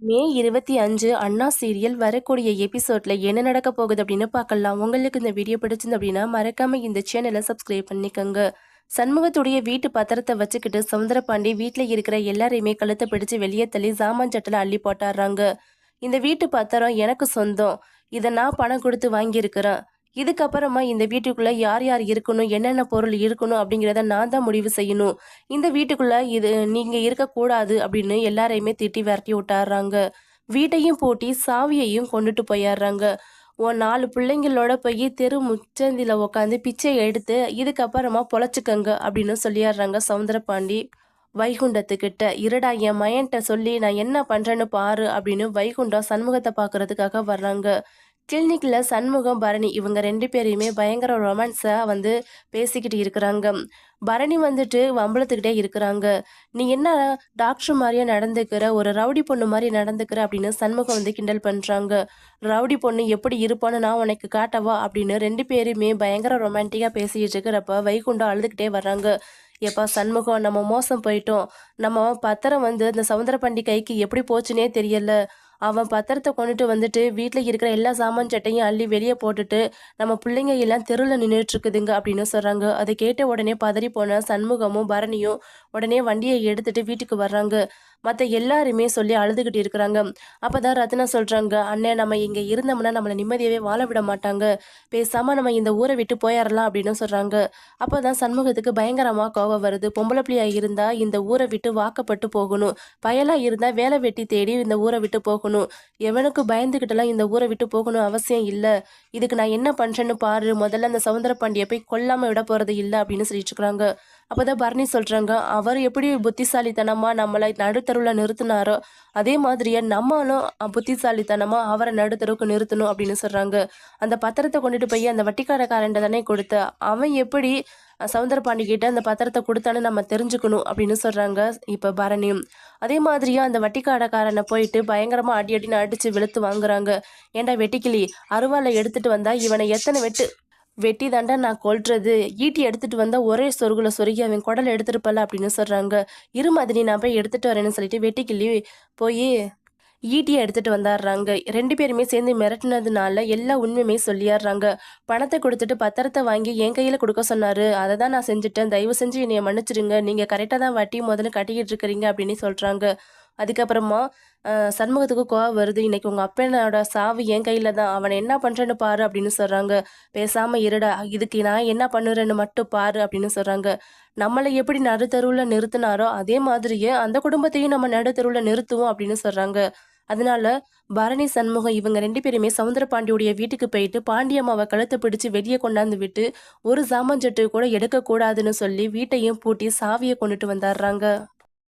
மே இருபத்தி அஞ்சு அண்ணா சீரியல் வரக்கூடிய எபிசோட்ல என்ன நடக்க போகுது அப்படின்னு பார்க்கலாம். உங்களுக்கு இந்த வீடியோ பிடிச்சிருந்து அப்படின்னா மறக்காம இந்த சேனலை சப்ஸ்கிரைப் பண்ணிக்கோங்க. சண்முகத்துடைய வீட்டு பத்திரத்தை வச்சுக்கிட்டு சவுந்தரபாண்டி வீட்டில் இருக்கிற எல்லாரையுமே கழுத்தை பிடிச்சு வெளியே தள்ளி சாமான் சட்டில் அள்ளி போட்டாடுறாங்க இந்த வீட்டு பத்திரம் எனக்கு சொந்தம். இதை நான் பணம் கொடுத்து வாங்கியிருக்கிறேன். இதுக்கப்புறமா இந்த வீட்டுக்குள்ளே யார் யார் இருக்கணும் என்னென்ன பொருள் இருக்கணும் அப்படிங்கிறத நான் தான் முடிவு செய்யணும். இந்த வீட்டுக்குள்ளே இது நீங்கள் இருக்கக்கூடாது அப்படின்னு எல்லாரையுமே திட்டி விரட்டி விட்டாடுறாங்க வீட்டையும் பூட்டி சாவியையும் கொண்டுட்டு போயிடுறாங்க உன் நாலு பிள்ளைங்களோட போய் தெரு முச்சந்தில உட்காந்து பிச்சை எடுத்து இதுக்கப்புறமா பொழைச்சிக்கங்க அப்படின்னு சொல்லிடுறாங்க சவுந்தரபாண்டி வைகுண்டத்துக்கிட்ட. இருடா என் மயன்ட்ட சொல்லி நான் என்ன பண்ணுறேன்னு பாரு அப்படின்னு வைகுண்டம் சண்முகத்தை பார்க்கறதுக்காக வர்றாங்க. கிளினிக்கில் சண்முகம் பரணி இவங்க ரெண்டு பேரையுமே பயங்கர ரொமான்ஸாக வந்து பேசிக்கிட்டு இருக்கிறாங்க. பரணி வந்துட்டு வம்பளத்துக்கிட்டே இருக்கிறாங்க. நீ என்ன டாக்டர் மாதிரியே நடந்துக்கிற? ஒரு ரவுடி பொண்ணு மாதிரி நடந்துக்கிற? அப்படின்னு சண்முகம் வந்து கிண்டல் பண்ணுறாங்க ரவுடி பொண்ணு எப்படி இருப்பான்னு நான் உனக்கு காட்டவா? அப்படின்னு ரெண்டு பேருமே பயங்கர ரொமான்டிக்காக பேசிக்கிட்டு இருக்கிறப்ப வைகுண்டம் அழுதுகிட்டே வர்றாங்க. எப்பா சண்முகம் நம்ம மோசம் போயிட்டோம். நம்ம பத்திரம் வந்து அந்த சவுந்தரபாண்டி கைக்கு எப்படி போச்சுனே தெரியல. அவன் பத்திரத்தை கொண்டுட்டு வந்துட்டு வீட்டில் இருக்கிற எல்லா சாமான் சட்டையும் அள்ளி வெளியே போட்டுட்டு நம்ம பிள்ளைங்க எல்லாம் தெருவில் நின்றுட்டு இருக்குதுங்க அப்படின்னு சொல்கிறாங்க அதை கேட்ட உடனே பதறி போன சண்முகமும் பரணியும் உடனே வண்டியை எடுத்துட்டு வீட்டுக்கு வர்றாங்க. மற்ற எல்லாருமே சொல்லி அழுதுகிட்டு இருக்கிறாங்க. அப்போதான் ரத்னா சொல்கிறாங்க அண்ணே நம்ம இங்கே இருந்தோம்னா நம்மளை நிம்மதியாகவே வாழ விட மாட்டாங்க. பேசாமல் நம்ம இந்த ஊரை விட்டு போயிடலாம் அப்படின்னு சொல்கிறாங்க அப்போ தான் சண்முகத்துக்கு பயங்கரமாக கோவம் வருது. பொம்பளை பிள்ளையாக இருந்தால் இந்த ஊரை விட்டு வாக்கப்பட்டு போகணும். பயலாக இருந்தால் வேலை வெட்டி தேடி இந்த ஊரை விட்டு போகணும். எவனுக்கு பயந்துக்கிட்டலாம் இந்த ஊரை விட்டு போகணும் அவசியம் இல்லை. இதுக்கு நான் என்ன பண்ணுறேன்னு பாரு. முதல்ல அந்த சவுந்தர பாண்டியை போய் கொல்லாமல் விட போகிறது இல்லை அப்படின்னு சொல்லிட்டு இருக்கிறாங்க அப்போதான் பரணி சொல்கிறாங்க அவர் எப்படி புத்திசாலித்தனமாக நம்மளை நடுத்தருவில் நிறுத்தினாரோ அதே மாதிரியே நம்மளும் புத்திசாலித்தனமாக அவரை நடுத்தருவுக்கு நிறுத்தணும் அப்படின்னு சொல்கிறாங்க அந்த பத்திரத்தை கொண்டுட்டு போய் அந்த வட்டிக்காரக்காரன் தானே கொடுத்த அவன் எப்படி சவுந்தர கிட்ட அந்த பத்திரத்தை கொடுத்தான்னு நம்ம தெரிஞ்சுக்கணும் அப்படின்னு சொல்கிறாங்க இப்போ பரணியும் அதே மாதிரியே அந்த வட்டிக்காடக்காரனை போயிட்டு பயங்கரமாக அடி அடின்னு அடித்து வெளுத்து வாங்குறாங்க. ஏண்டா வெட்டிக்கிளி அருவாலை எடுத்துகிட்டு வந்தால் இவனை எத்தனை வெட்டு வெட்டி தாண்டா நான் கொல்றது. ஈட்டி எடுத்துட்டு வந்தா ஒரே சொருகுல சொருகி அவன் குடலை எடுத்துருப்பல அப்படின்னு சொல்றாங்க. இரு மாதிரி நான் போய் எடுத்துட்டு வரேன்னு சொல்லிட்டு வெட்டிக்கிள்ளி போய் ஈட்டியை எடுத்துட்டு வந்தாடுறாங்க. ரெண்டு பேருமே சேர்ந்து மிரட்டினதுனால எல்லா உண்மையுமே சொல்லிடுறாங்க பணத்தை கொடுத்துட்டு பத்திரத்தை வாங்கி என் கையில் கொடுக்க சொன்னாரு. அதை தான் நான் செஞ்சுட்டேன். தயவு செஞ்சு என்னைய மன்னிச்சிருங்க. நீங்கள் கரெக்டாக தான் வட்டி முதல்ல கட்டிக்கிட்டு இருக்கிறீங்க அப்படின்னு சொல்கிறாங்க அதுக்கப்புறமா சண்முகத்துக்கு கோவம் வருது. இன்னைக்கு உங்கள் அப்பனோட சாவு என் கையில் தான். அவனை என்ன பண்ணுறேன்னு பாரு அப்படின்னு சொல்கிறாங்க பேசாமல் இருடா. இதுக்கு நான் என்ன பண்ணுறேன்னு மட்டும் பாரு அப்படின்னு சொல்கிறாங்க நம்மளை எப்படி நடுத்தருவில் நிறுத்தினாரோ அதே மாதிரியே அந்த குடும்பத்தையும் நம்ம நடுத்தருவில் நிறுத்துவோம் அப்படின்னு சொல்கிறாங்க அதனால பரணி சண்முகம் இவங்க ரெண்டு பேருமே சவுந்தர பாண்டியுடைய வீட்டுக்கு போயிட்டு பாண்டியம்மாவை கழுத்தை பிடிச்சு வெளியே கொண்டாந்து விட்டு ஒரு சாமான் சட்டு கூட எடுக்கக்கூடாதுன்னு சொல்லி வீட்டையும் பூட்டி சாவியை கொண்டுட்டு வந்துடுறாங்க.